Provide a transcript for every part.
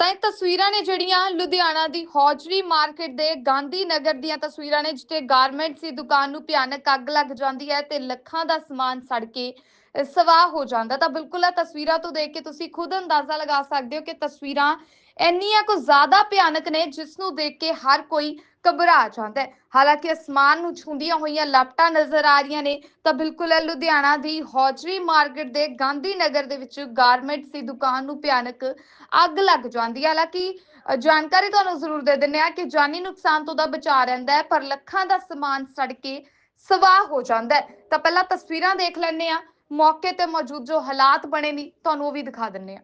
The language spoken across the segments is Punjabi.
ਤਾਂ ਇਹ ਤਸਵੀਰਾਂ ਨੇ ਜਿਹੜੀਆਂ ਲੁਧਿਆਣਾ ਦੀ ਹੌਜਰੀ ਮਾਰਕੀਟ ਦੇ ਗਾਂਧੀ ਨਗਰ ਦੀਆਂ ਤਸਵੀਰਾਂ ਨੇ, ਜਿੱਥੇ ਗਾਰਮੈਂਟਸ ਦੀ ਦੁਕਾਨ ਨੂੰ ਭਿਆਨਕ ਅੱਗ ਲੱਗ ਜਾਂਦੀ ਹੈ ਤੇ ਲੱਖਾਂ ਦਾ ਸਮਾਨ ਸੜ ਕੇ ਸਵਾਹ ਹੋ ਜਾਂਦਾ। ਤਾਂ ਬਿਲਕੁਲ ਇਹ ਤਸਵੀਰਾਂ ਤੋਂ ਦੇਖ ਕੇ ਤੁਸੀਂ ਖੁਦ ਅੰਦਾਜ਼ਾ ਲਗਾ ਸਕਦੇ ਹੋ ਕਿ ਤਸਵੀਰਾਂ ਇੰਨੀਆਂ ਕੁ ਜ਼ਿਆਦਾ ਭਿਆਨਕ ਨੇ, ਜਿਸ ਨੂੰ ਦੇਖ ਕੇ ਹਰ ਕੋਈ ਘਬਰਾ ਜਾਂਦਾ ਹੈ। ਹਾਲਾਂਕਿ ਅਸਮਾਨ ਨੂੰ ਛੂੰਦੀਆਂ ਹੋਈਆਂ ਲਾਪਟਾਂ ਨਜ਼ਰ ਆ ਰਹੀਆਂ ਨੇ, ਤਾਂ ਬਿਲਕੁਲ ਲੁਧਿਆਣਾ ਦੀ ਹੌਜਰੀ ਮਾਰਕੀਟ ਦੇ ਗਾਂਧੀ ਨਗਰ ਦੇ ਵਿੱਚ ਗਾਰਮੈਂਟਸ ਦੀ ਦੁਕਾਨ ਨੂੰ ਭਿਆਨਕ ਅੱਗ ਲੱਗ ਜਾਂਦੀ ਹੈ। ਹਾਲਾਂਕਿ ਜਾਣਕਾਰੀ ਤੁਹਾਨੂੰ ਜ਼ਰੂਰ ਦੇ ਦਿੰਦੇ ਆ ਕਿ ਜਾਨੀ ਨੁਕਸਾਨ ਤੋਂ ਦਾ ਬਚਾ ਰਹਿੰਦਾ ਹੈ, ਪਰ ਲੱਖਾਂ ਦਾ ਸਮਾਨ ਸੜ ਕੇ ਸਵਾਹ ਹੋ ਜਾਂਦਾ ਹੈ। ਤਾਂ ਪਹਿਲਾਂ ਤਸਵੀਰਾਂ ਦੇਖ ਲੈਣੇ ਆ ਮੌਕੇ ਤੇ ਮੌਜੂਦ ਜੋ ਹਾਲਾਤ ਬਣੇ ਨੇ, ਤੁਹਾਨੂੰ ਉਹ ਵੀ ਦਿਖਾ ਦਿੰਦੇ ਆ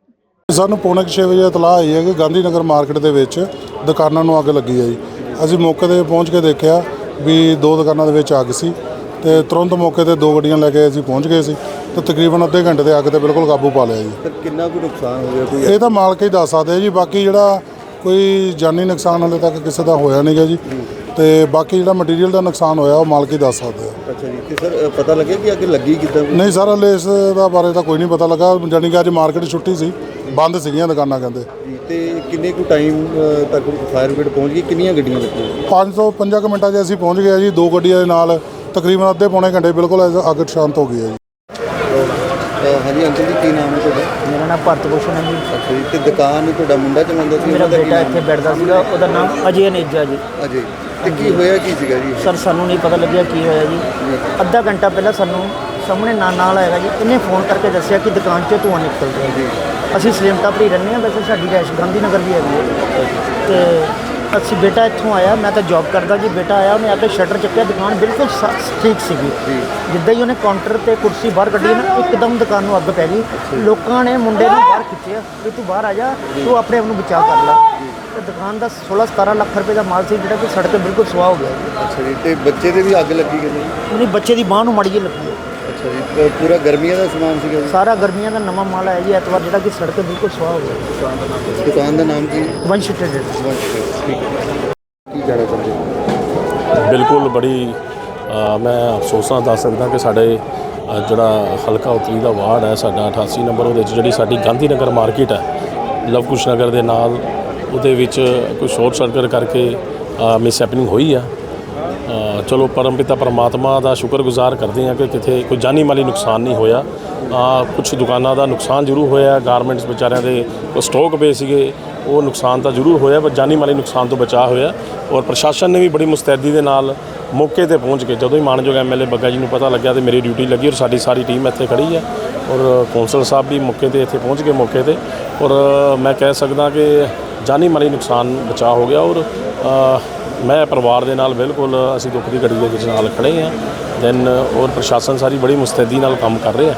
ਸਾਨੂੰ ਪੌਣੇ 6 ਵਜੇ ਇਤਲਾਹ ਆਈ ਹੈ ਕਿ ਗਾਂਧੀ ਨਗਰ ਮਾਰਕੀਟ ਦੇ ਵਿੱਚ ਦੁਕਾਨਾਂ ਨੂੰ ਅੱਗ ਲੱਗੀ ਹੈ ਜੀ। ਅਸੀਂ ਮੌਕੇ ਤੇ ਪਹੁੰਚ ਕੇ ਦੇਖਿਆ ਵੀ ਦੋ ਦੁਕਾਨਾਂ ਦੇ ਵਿੱਚ ਅੱਗ ਸੀ ਤੇ ਤੁਰੰਤ ਮੌਕੇ ਤੇ ਦੋ ਗੱਡੀਆਂ ਲੈ ਕੇ ਅਸੀਂ ਪਹੁੰਚ ਗਏ ਸੀ ਤੇ ਤਕਰੀਬਨ ਅੱਧੇ ਘੰਟੇ ਦੇ ਅੱਗ ਤੇ ਬਿਲਕੁਲ ਕਾਬੂ ਪਾ ਲਿਆ ਜੀ। ਸਰ ਕਿੰਨਾ ਕੁ ਨੁਕਸਾਨ ਹੋ ਗਿਆ ਕੋਈ? ਇਹ ਤਾਂ ਮਾਲਕ ਹੀ ਦੱਸ ਸਕਦੇ ਜੀ ਬਾਕੀ ਜਿਹੜਾ ਕੋਈ ਜਾਨੀ ਨੁਕਸਾਨ ਹਲੇ ਤੱਕ ਕਿਸੇ ਦਾ ਹੋਇਆ ਨਹੀਂਗਾ ਜੀ। ਤੇ ਬਾਕੀ ਜਿਹੜਾ ਮਟੀਰੀਅਲ ਦਾ ਨੁਕਸਾਨ ਹੋਇਆ ਉਹ ਮਾਲਕ ਹੀ ਦੱਸ ਸਕਦੇ ਆ। ਅੱਛਾ ਜੀ ਤੇ ਸਰ ਪਤਾ ਲੱਗਿਆ ਕਿ ਅੱਗ ਲੱਗੀ ਕਿੱਦਾਂ ਨਹੀਂ ਸਰ ਹਲੇ ਇਸ ਦਾ ਬਾਰੇ ਤਾਂ ਕੋਈ ਨਹੀਂ ਪਤਾ ਲੱਗਾ। ਜਾਣੀ ਕਿ ਅੱਜ ਮਾਰਕੀਟ ਛੁੱਟੀ ਸੀ ਬੰਦ ਸੀਗੀਆਂ ਦੁਕਾਨਾਂ ਕਹਿੰਦੇ। ਜੀ ਤੇ ਕਿੰਨੇ ਕੁ ਟਾਈਮ ਤੱਕ ਫਾਇਰ ਬ੍ਰਿਗੇਡ ਪਹੁੰਚ ਗਈ? ਕਿੰਨੀਆਂ ਗੱਡੀਆਂ ਲੱਗੀਆਂ? 5 ਤੋਂ 5 ਮਿੰਟਾਂ 'ਚ ਅਸੀਂ ਪਹੁੰਚ ਗਏ ਜੀ। ਦੋ ਗੱਡੀਆਂ ਦੇ ਨਾਲ ਤਕਰੀਬਨ ਅੱਧੇ ਪੌਣੇ ਘੰਟੇ ਬਿਲਕੁਲ ਅੱਗ ਸ਼ਾਂਤ ਹੋ ਗਈ ਹੈ ਜੀ। ਹਾਂਜੀ ਅੰਕਲ ਜੀ ਕੀ ਨਾਮ ਹੈ? ਨਾਮ ਭਾਰਤ ਭੂਸ਼ਣ ਹੈ ਜੀ। ਅੱਛਾ ਜੀ ਤੇ ਦੁਕਾਨ ਤੁਹਾਡਾ ਮੁੰਡਾ ਚਲਾਉਂਦਾ ਸੀ ਮੇਰਾ ਉਹਦਾ ਕੀ ਬੇਟਾ ਨਾਮ ਇੱਥੇ ਬੈਠਦਾ ਸੀਗਾ ਉਹਦਾ ਨਾਮ ਅਜੇ ਨੇਜਾ ਜੀ। ਅਜੇ ਤੇ ਕੀ ਹੋਇਆ ਕੀ ਸੀਗਾ ਜੀ? ਸਰ ਸਾਨੂੰ ਨਹੀਂ ਪਤਾ ਲੱਗਿਆ ਕੀ ਹੋਇਆ ਜੀ। ਅੱਧਾ ਘੰਟਾ ਪਹਿਲਾਂ ਸਾਨੂੰ ਸਾਹਮਣੇ ਨਾਲ ਨਾਲ ਆਏਗਾ ਜੀ ਇਹਨੇ ਫੋਨ ਕਰਕੇ ਦੱਸਿਆ ਕਿ ਦੁਕਾਨ 'ਚੋਂ ਧੂੰਆਂ ਨਿਕਲ ਰਿਹਾ ਜੀ। ਅਸੀਂ ਸਲੇਮਟਾ ਭਰੀ ਰਹਿੰਦੇ ਹਾਂ ਵੈਸੇ ਸਾਡੀ ਰੈਸ਼ ਗਾਂਧੀ ਨਗਰ ਦੀ ਹੈਗੀ ਹੈ। ਤੇ ਅਸੀਂ ਬੇਟਾ ਇੱਥੋਂ ਆਇਆ ਮੈਂ ਤਾਂ ਜੌਬ ਕਰਦਾ ਜੀ ਬੇਟਾ ਆਇਆ ਉਹਨੇ ਆ ਕੇ ਸ਼ਟਰ ਚੱਕਿਆ ਦੁਕਾਨ ਬਿਲਕੁਲ ਸਾ- ਠੀਕ ਸੀਗੀ। ਜਿੱਦਾਂ ਹੀ ਉਹਨੇ ਕਾਊਂਟਰ ਤੇ ਕੁਰਸੀ ਬਾਹਰ ਕੱਢੀ ਨਾ ਇੱਕਦਮ ਦੁਕਾਨ ਨੂੰ ਅੱਗ ਪੈ ਗਈ। ਲੋਕਾਂ ਨੇ ਮੁੰਡੇ ਨੂੰ ਬਾਹਰ ਖਿੱਚਿਆ ਵੀ ਤੂੰ ਬਾਹਰ ਆ ਜਾ ਤੂੰ ਆਪਣੇ ਆਪ ਨੂੰ ਬਚਾਅ ਕਰ ਲੈ। ਤੇ ਦੁਕਾਨ ਦਾ 16 17 ਲੱਖ ਰੁਪਏ ਦਾ ਮਾਲ ਸੀ ਜਿਹੜਾ ਕਿ ਸੜ ਕੇ ਬਿਲਕੁਲ ਸੁਆਹ ਹੋ ਗਿਆ ਜੀ। ਅੱਛਾ ਜੀ ਤੇ ਬੱਚੇ ਦੇ ਵੀ ਅੱਗ ਲੱਗੀ ਕਿਤੇ? ਉਹਦੀ ਬੱਚੇ ਦੀ ਬਾਹ ਨੂੰ ਮੜੀ ਜਿਹੀ ਲੱਗੀ। ਹੈ। ਅੱਛਾ ਜੀ ਤੇ ਪੂਰਾ ਗਰਮੀਆਂ ਦਾ ਸਮਾਨ ਸੀਗਾ ਜੀ? ਸਾਰਾ ਗਰਮੀਆਂ ਦਾ ਨਵਾਂ ਮਾਲ ਆਇਆ ਜੀ ਐਤਵਾਰ ਜਿਹੜਾ ਕਿ ਸੜ ਕੇ ਬਿਲਕੁਲ ਸੁਆਹ ਹੋ ਗਿਆ ਦੁਕਾਨ ਦਾ ਨਾਮ ਕੀ? ਵੰਸ਼ ਟ੍ਰੇਡਰ ਠੀਕ ਹੈ। ਕੀ ਕਹਿਣਾ ਚਾਹੁੰਦੇ ਹੋ? ਬਿਲਕੁਲ ਬੜੀ ਅ, ਮੈਂ ਅਫਸੋਸਾਂ ਦੱਸ ਸਕਦਾ ਕਿ ਸਾਡੇ ਅ, ਜਿਹੜਾ ਹਲਕਾ ਉਤਰੀ ਦਾ ਵਾਰਡ ਹੈ ਸਾਡਾ 88 ਨੰਬਰ ਉਹਦੇ 'ਚ ਜਿਹੜੀ ਸਾਡੀ ਗਾਂਧੀ ਨਗਰ ਮਾਰਕੀਟ ਹੈ ਲਵਕੁਸ਼ ਨਗਰ ਦੇ ਨਾਲ ਉਹਦੇ ਵਿੱਚ ਕੋਈ ਸ਼ੋਰਟ ਸਰਕਟ ਕਰਕੇ ਮਿਸ ਹੈਪਨਿੰਗ ਹੋਈ ਆ। ਚਲੋ ਪਰਮਪਿਤਾ ਪਰਮਾਤਮਾ ਦਾ ਸ਼ੁਕਰਗੁਜ਼ਾਰ ਕਰਦੇ ਹਾਂ ਕਿ ਕਿਤੇ ਕੋਈ ਜਾਨੀ ਮਾਲੀ ਨੁਕਸਾਨ ਨਹੀਂ ਹੋਇਆ। ਕੁਝ ਦੁਕਾਨਾਂ ਦਾ ਨੁਕਸਾਨ ਜ਼ਰੂਰ ਹੋਇਆ, ਗਾਰਮੈਂਟਸ ਵਿਚਾਰਿਆਂ ਦੇ ਕੋਈ ਸਟਾਕ ਪਏ ਸੀਗੇ, ਉਹ ਨੁਕਸਾਨ ਤਾਂ ਜ਼ਰੂਰ ਹੋਇਆ, ਪਰ ਜਾਨੀ ਮਾਲੀ ਨੁਕਸਾਨ ਤੋਂ ਬਚਾਅ ਹੋਇਆ ਔਰ ਪ੍ਰਸ਼ਾਸਨ ਨੇ ਵੀ ਬੜੀ ਮੁਸਤੈਦੀ ਦੇ ਨਾਲ ਮੌਕੇ ਤੇ ਪਹੁੰਚ ਕੇ ਜਦੋਂ ਹੀ ਮਾਨਯੋਗ ਐਮਐਲਏ ਬੱਗਾ ਜੀ ਨੂੰ ਪਤਾ ਲੱਗਿਆ ਤੇ ਮੇਰੀ ਡਿਊਟੀ ਲੱਗੀ ਔਰ ਸਾਡੀ ਸਾਰੀ ਟੀਮ ਇੱਥੇ ਖੜੀ ਹੈ ਔਰ ਕੌਂਸਲ ਸਾਹਿਬ ਵੀ ਮੌਕੇ ਤੇ ਇੱਥੇ ਪਹੁੰਚ ਗਏ ਮੌਕੇ ਤੇ ਔਰ ਮੈਂ ਕਹਿ ਸਕਦਾ ਕਿ ਜਾਨੀ ਮਾਲੀ ਨੁਕਸਾਨ ਬਚਾਅ ਹੋ ਗਿਆ ਔਰ ਮੈਂ ਪਰਿਵਾਰ ਦੇ ਨਾਲ ਬਿਲਕੁਲ ਅਸੀਂ ਦੁੱਖ ਦੀ ਘੜੀ ਦੇ ਵਿੱਚ ਨਾਲ ਖੜੇ ਹਾਂ। ਦੈਨ ਔਰ ਪ੍ਰਸ਼ਾਸਨ ਸਾਰੀ ਬੜੀ ਮੁਸਤੈਦੀ ਨਾਲ ਕੰਮ ਕਰ ਰਿਹਾ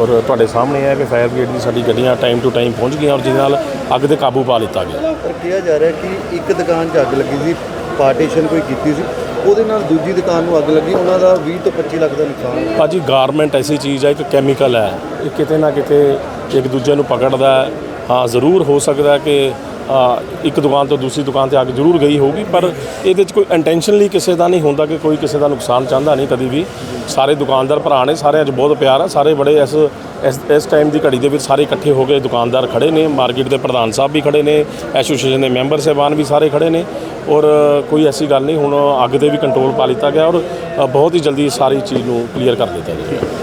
ਔਰ ਤੁਹਾਡੇ ਸਾਹਮਣੇ ਹੈ ਕਿ ਫਾਇਰ ਬ੍ਰਿਗੇਡ ਦੀ ਸਾਡੀ ਗੱਡੀਆਂ ਟਾਈਮ ਟੂ ਟਾਈਮ ਪਹੁੰਚ ਗਈਆਂ ਔਰ ਜਿਹਦੇ ਨਾਲ ਅੱਗ ਤੇ ਕਾਬੂ ਪਾ ਲਿੱਤਾ ਗਿਆ। ਪਰ ਕਿਹਾ ਜਾ ਰਿਹਾ ਕਿ ਇੱਕ ਦੁਕਾਨ 'ਚ ਅੱਗ ਲੱਗੀ ਸੀ ਪਾਰਟੀਸ਼ਨ ਕੋਈ ਕੀਤੀ ਸੀ ਉਹਦੇ ਨਾਲ ਦੂਜੀ ਦੁਕਾਨ ਨੂੰ ਅੱਗ ਲੱਗੀ ਉਹਨਾਂ ਦਾ 20 ਤੋਂ 25 ਲੱਖ ਦਾ ਨੁਕਸਾਨ। ਭਾਜੀ ਗਾਰਮੈਂਟ ਐਸੀ ਚੀਜ਼ ਹੈ ਇੱਕ ਕੈਮੀਕਲ ਹੈ ਇਹ ਕਿਤੇ ਨਾ ਕਿਤੇ ਇੱਕ ਦੂਜੇ ਨੂੰ ਪਕੜਦਾ ਹਾਂ ਜ਼ਰੂਰ ਹੋ ਸਕਦਾ ਕਿ ਇੱਕ ਦੁਕਾਨ ਤੋਂ ਦੂਸਰੀ ਦੁਕਾਨ ਤੇ ਅੱਗ ਜ਼ਰੂਰ ਗਈ ਹੋਊਗੀ, ਪਰ ਇਹਦੇ 'ਚ ਕੋਈ ਇੰਟੈਂਸ਼ਨਲੀ ਕਿਸੇ ਦਾ ਨਹੀਂ ਹੁੰਦਾ ਕਿ ਕੋਈ ਕਿਸੇ ਦਾ ਨੁਕਸਾਨ ਚਾਹੁੰਦਾ ਨਹੀਂ ਕਦੀ ਵੀ। ਸਾਰੇ ਦੁਕਾਨਦਾਰ ਭਰਾ ਨੇ ਸਾਰਿਆਂ ਅੱਜ ਬਹੁਤ ਪਿਆਰ ਆ, ਸਾਰੇ ਬੜੇ ਇਸ ਇਸ ਟਾਈਮ ਦੀ ਘੜੀ ਦੇ ਵਿੱਚ ਸਾਰੇ ਇਕੱਠੇ ਹੋ ਕੇ ਦੁਕਾਨਦਾਰ ਖੜੇ ਨੇ ਮਾਰਕੀਟ ਦੇ ਪ੍ਰਧਾਨ ਸਾਹਿਬ ਵੀ ਖੜੇ ਨੇ ਐਸੋਸੀਏਸ਼ਨ ਦੇ ਮੈਂਬਰ ਸਾਹਿਬਾਨ ਵੀ ਸਾਰੇ ਖੜੇ ਨੇ, ਔਰ ਕੋਈ ਐਸੀ ਗੱਲ ਨਹੀਂ, ਹੁਣ ਅੱਗ ਤੇ ਵੀ ਕੰਟਰੋਲ ਪਾ ਲਿੱਤਾ ਗਿਆ ਔਰ ਬਹੁਤ ਹੀ ਜਲਦੀ ਸਾਰੀ ਚੀਜ਼ ਨੂੰ ਕਲੀਅਰ ਕਰ ਦਿੱਤਾ ਜਾਏਗਾ